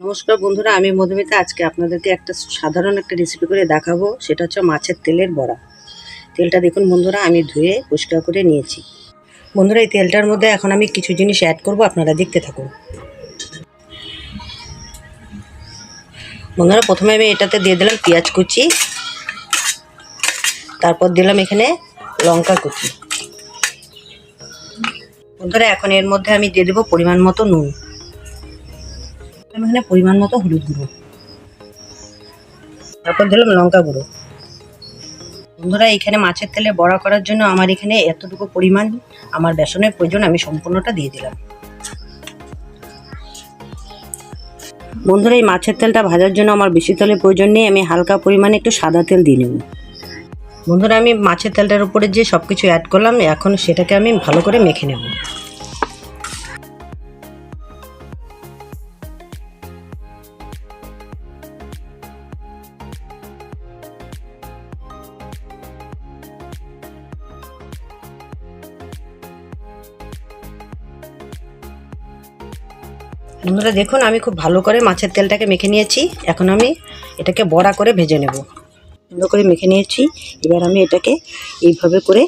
নমস্কার বন্ধুরা, আমি মধুমিতা। আজকে আপনাদেরকে একটা সাধারণ একটা রেসিপি করে দেখাবো। সেটা হচ্ছে মাছের তেলের বড়া। তেলটা দেখুন বন্ধুরা, আমি ধুয়ে পরিষ্কার করে নিয়েছি। বন্ধুরা, এই তেলটার মধ্যে এখন আমি কিছু জিনিস অ্যাড করব, আপনারা দেখতে থাকুন। বন্ধুরা, প্রথমে আমি এটাতে দিয়ে দিলাম পেঁয়াজ কুচি। তারপর দিলাম এখানে লঙ্কা কুচি। বন্ধুরা, এখন এর মধ্যে আমি দিয়ে দেবো পরিমাণ মতো নুন। দিলাম পরিমাণ মতো হলুদ গুঁড়ো। তারপর দিলাম লঙ্কা গুঁড়ো। বন্ধুরা, এখানে মাছের তেলে বড়া করার জন্য আমার এখানে এতটুকু পরিমাণ আমার বেসনের প্রয়োজন, আমি সম্পূর্ণটা দিয়ে দিলাম। বন্ধুরা, এই মাছের তেলটা ভাজার জন্য আমার বেশি তেলের প্রয়োজন নেই, আমি হালকা পরিমাণে একটু সাদা তেল দিয়ে নেব। বন্ধুরা, আমি মাছের তেলটার উপরে যে সব কিছু অ্যাড করলাম, এখন সেটাকে আমি ভালো করে মেখে নেব। বন্ধুরা দেখুন, আমি খুব ভালো করে মাছের তেলটাকে মেখে নিয়েছি। এখন আমি এটাকে বড়া করে ভেজে নেব। সুন্দর করে মেখে নিয়েছি। এবার আমি এটাকে এইভাবে করে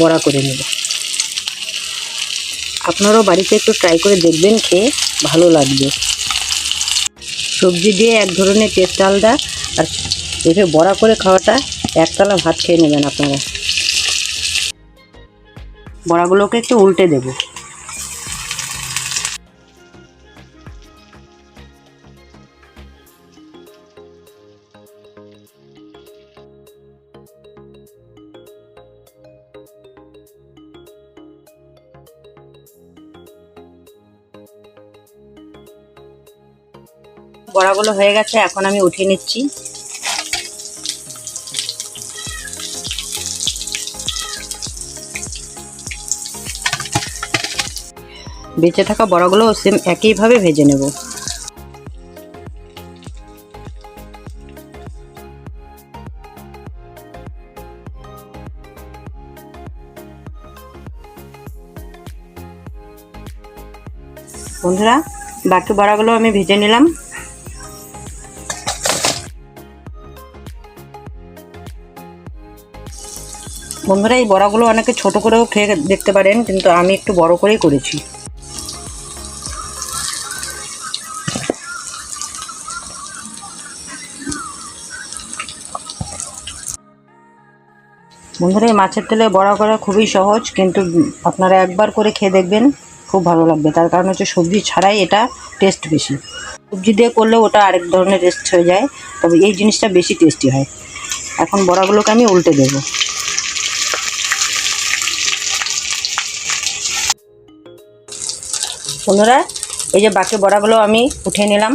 বড়া করে নেব। আপনারাও বাড়িতে একটু ট্রাই করে দেখবেন, খেয়ে ভালো লাগবে। সবজি দিয়ে এক ধরনের টেস্ট আলাদা আর এভাবে বড়া করে খাওয়াটা একতলা ভাত খেয়ে নেবেন আপনারা। বড়াগুলোকে একটু উল্টে দেবো। বড়াগুলো হয়ে গেছে, এখন আমি উঠিয়ে নিচ্ছি। বেঁচে থাকা বড়াগুলো সেম একইভাবে ভেজে নেব। বন্ধুরা, বাকি বড়াগুলো আমি ভেজে নিলাম। বন্ধুরা, এই বড়াগুলো অনেকে ছোট করেও খেয়ে দেখতে পারেন, কিন্তু আমি একটু বড় করেই করেছি। বন্ধুরা, এই মাছের তেলে বড়া করা খুবই সহজ, কিন্তু আপনারা একবার করে খেয়ে দেখবেন, খুব ভালো লাগবে। তার কারণ হচ্ছে সবজি ছাড়াই এটা টেস্ট বেশি। সবজি দিয়ে করলেও ওটা আরেক ধরনের টেস্ট হয়ে যায়, তবে এই জিনিসটা বেশি টেস্টি হয়। এখন বড়াগুলোকে আমি উল্টে দেবো। বন্ধুরা, এই যে বাকি বড়াগুলো আমি উঠে নিলাম।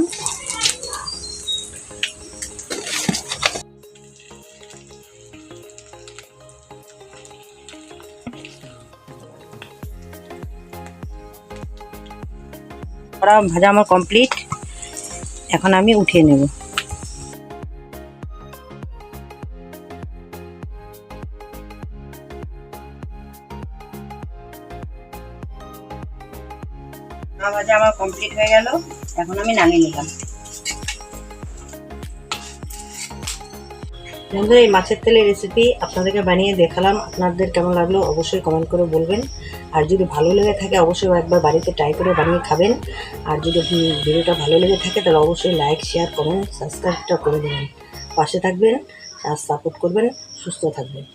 বড়া ভাজা আমার কমপ্লিট এখন আমি উঠিয়ে নেব। বড়া ভাজা আমার কমপ্লিট হয়ে গেল, এখন আমি নামিয়ে নিলাম। বন্ধুরা, এই মাছের তেলের রেসিপি আপনাদেরকে বানিয়ে দেখালাম। আপনাদের কেমন লাগল অবশ্যই কমেন্ট করে বলবেন। আর যদি ভালো লেগে থাকে, অবশ্যই একবার বাড়িতে ট্রাই করে বানিয়ে খাবেন। আর যদি ভিডিওটা ভালো লেগে থাকে, তাহলে অবশ্যই লাইক শেয়ার কমেন্ট সাবস্ক্রাইবটা করে দেবেন। পাশে থাকবেন আর সাপোর্ট করবেন, সুস্থ থাকবেন।